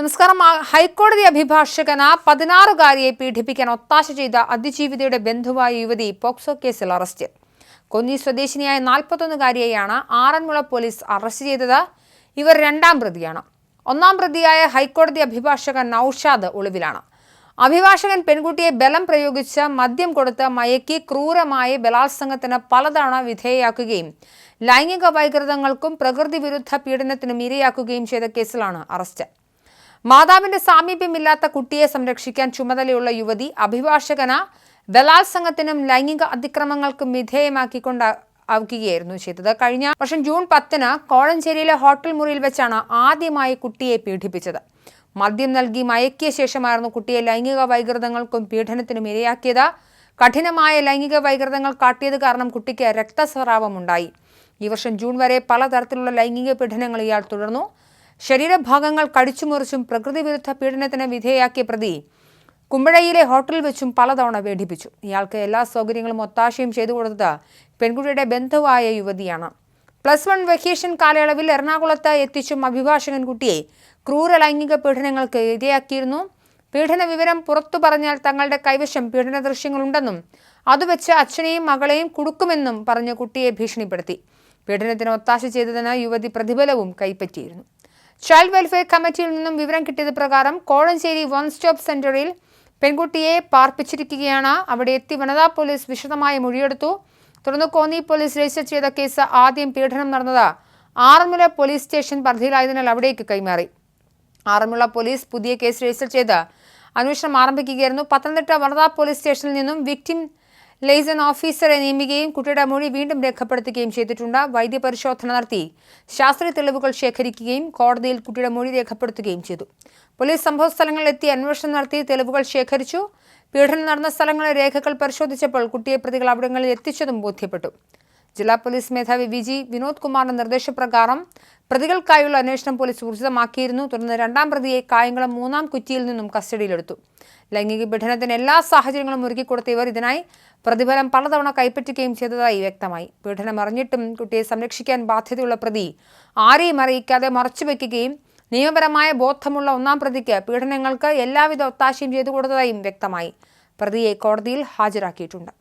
നമസ്കാരം. ഹൈക്കോടതി അഭിഭാഷകന പതിനാറുകാരിയെ പീഡിപ്പിക്കാൻ ഒത്താശ ചെയ്ത അതിജീവിതയുടെ ബന്ധുവായ യുവതി പോക്സോ കേസിൽ അറസ്റ്റ്. കൊന്നി സ്വദേശിനിയായ നാൽപ്പത്തൊന്നുകാരിയെയാണ് ആറന്മുള പോലീസ് അറസ്റ്റ് ചെയ്തത്. ഇവർ രണ്ടാം പ്രതിയാണ്. ഒന്നാം പ്രതിയായ ഹൈക്കോടതി അഭിഭാഷകൻ നൌഷാദ് ഒളിവിലാണ്. അഭിഭാഷകൻ പെൺകുട്ടിയെ ബലം പ്രയോഗിച്ച് മദ്യം കൊടുത്ത് മയക്കി ക്രൂരമായി ബലാത്സംഗത്തിന് പലതവണ വിധേയയാക്കുകയും ലൈംഗിക വൈകൃതങ്ങൾക്കും പ്രകൃതി വിരുദ്ധ പീഡനത്തിനും ഇരയാക്കുകയും ചെയ്ത കേസിലാണ് അറസ്റ്റ്. മാതാവിന്റെ സാമീപ്യമില്ലാത്ത കുട്ടിയെ സംരക്ഷിക്കാൻ ചുമതലയുള്ള യുവതി അഭിഭാഷകന ബലാത്സംഗത്തിനും ലൈംഗിക അതിക്രമങ്ങൾക്കും വിധേയമാക്കിക്കൊണ്ട് ആവുകയായിരുന്നു ചെയ്തത്. കഴിഞ്ഞ വർഷം ജൂൺ പത്തിന് കോഴഞ്ചേരിയിലെ ഹോട്ടൽ മുറിയിൽ വെച്ചാണ് ആദ്യമായി കുട്ടിയെ പീഡിപ്പിച്ചത്. മദ്യം നൽകി മയക്കിയ ശേഷമായിരുന്നു കുട്ടിയെ ലൈംഗിക വൈകൃതങ്ങൾക്കും പീഡനത്തിനും ഇരയാക്കിയത്. കഠിനമായ ലൈംഗിക വൈകൃതങ്ങൾ കാട്ടിയത് കാരണം കുട്ടിക്ക് രക്തസ്രാവമുണ്ടായി. ഈ വർഷം ജൂൺ വരെ പലതരത്തിലുള്ള ലൈംഗിക പീഡനങ്ങൾ ഇയാൾ തുടർന്നു. ശരീരഭാഗങ്ങൾ കടിച്ചുമുറിച്ചും പ്രകൃതി വിരുദ്ധ പീഡനത്തിന് വിധേയാക്കിയ പ്രതി കുമ്പഴയിലെ ഹോട്ടലിൽ വെച്ചും പലതവണ വേടിപ്പിച്ചു. ഇയാൾക്ക് എല്ലാ സൗകര്യങ്ങളും ഒത്താശയും ചെയ്തു കൊടുത്തത് പെൺകുട്ടിയുടെ ബന്ധുവായ യുവതിയാണ്. പ്ലസ് വൺ വെക്കേഷൻ കാലയളവിൽ എറണാകുളത്ത് എത്തിച്ചും അഭിഭാഷകൻ കുട്ടിയെ ക്രൂര ലൈംഗിക പീഡനങ്ങൾക്ക് ഇരയാക്കിയിരുന്നു പീഡന വിവരം പുറത്തു പറഞ്ഞാൽ തങ്ങളുടെ കൈവശം പീഡന ദൃശ്യങ്ങളുണ്ടെന്നും അത് വെച്ച് അച്ഛനെയും മകളെയും കുടുക്കുമെന്നും പറഞ്ഞ് കുട്ടിയെ ഭീഷണിപ്പെടുത്തി. പീഡനത്തിന് ഒത്താശ ചെയ്തതിന് യുവതി പ്രതിഫലവും കൈപ്പറ്റിയിരുന്നു. ചൈൽഡ് വെൽഫെയർ കമ്മിറ്റിയിൽ നിന്നും വിവരം കിട്ടിയത് പ്രകാരം കോഴഞ്ചേരി വൺ സ്റ്റോപ്പ് സെന്ററിൽ പെൺകുട്ടിയെ പാർപ്പിച്ചിരിക്കുകയാണ്. അവിടെ എത്തി വനിതാ പോലീസ് വിശദമായ മൊഴിയെടുത്തു. തുടർന്ന് കോന്നി പോലീസ് രജിസ്റ്റർ ചെയ്ത കേസ് ആദ്യം പീഡനം നടന്നത് ആറന്മുള പോലീസ് സ്റ്റേഷൻ പരിധിയിലായതിനാൽ അവിടേക്ക് കൈമാറി. ആറന്മുള പോലീസ് പുതിയ കേസ് രജിസ്റ്റർ ചെയ്ത് അന്വേഷണം ആരംഭിക്കുകയായിരുന്നു. പത്തനംതിട്ട വനിതാ പോലീസ് സ്റ്റേഷനിൽ നിന്നും വിക്ടിം ലേസൺ ഓഫീസറെ നിയമിക്കുകയും കുട്ടിയുടെ മൊഴി വീണ്ടും രേഖപ്പെടുത്തുകയും ചെയ്തിട്ടുണ്ട്. വൈദ്യപരിശോധന നടത്തി. ശാസ്ത്രീയ തെളിവുകൾ ശേഖരിക്കുകയും കോടതിയിൽ കുട്ടിയുടെ മൊഴി രേഖപ്പെടുത്തുകയും ചെയ്തു. പോലീസ് സംഭവ സ്ഥലങ്ങളിൽ എത്തി അന്വേഷണം നടത്തി തെളിവുകൾ ശേഖരിച്ചു. പീഡനം നടന്ന സ്ഥലങ്ങളിലെ രേഖകൾ പരിശോധിച്ചപ്പോൾ കുട്ടിയെ പ്രതികൾ അവിടങ്ങളിൽ എത്തിച്ചതും ബോധ്യപ്പെട്ടു. ജില്ലാ പോലീസ് മേധാവി വി ജി വിനോദ് കുമാറിന്റെ നിർദ്ദേശപ്രകാരം പ്രതികൾക്കായുള്ള അന്വേഷണം പോലീസ് ഊർജിതമാക്കിയിരുന്നു. തുടർന്ന് രണ്ടാം പ്രതിയെ കായംകുളം മൂന്നാം കുറ്റിയിൽ നിന്നും കസ്റ്റഡിയിലെടുത്തു. ലൈംഗിക പീഡനത്തിന് എല്ലാ സാഹചര്യങ്ങളും ഒരുക്കിക്കൊടുത്ത ഇവർ ഇതിനായി പ്രതിഫലം പലതവണ കൈപ്പറ്റുകയും ചെയ്തതായി വ്യക്തമായി. പീഡനം അറിഞ്ഞിട്ടും കുട്ടിയെ സംരക്ഷിക്കാൻ ബാധ്യതയുള്ള പ്രതി ആരെയും അറിയിക്കാതെ മറച്ചുവെക്കുകയും നിയമപരമായ ബോധമുള്ള ഒന്നാം പ്രതിക്ക് പീഡനങ്ങൾക്ക് എല്ലാവിധ ഒത്താശയും ചെയ്തു കൊടുത്തതായും വ്യക്തമായി. പ്രതിയെ കോടതിയിൽ ഹാജരാക്കിയിട്ടുണ്ട്.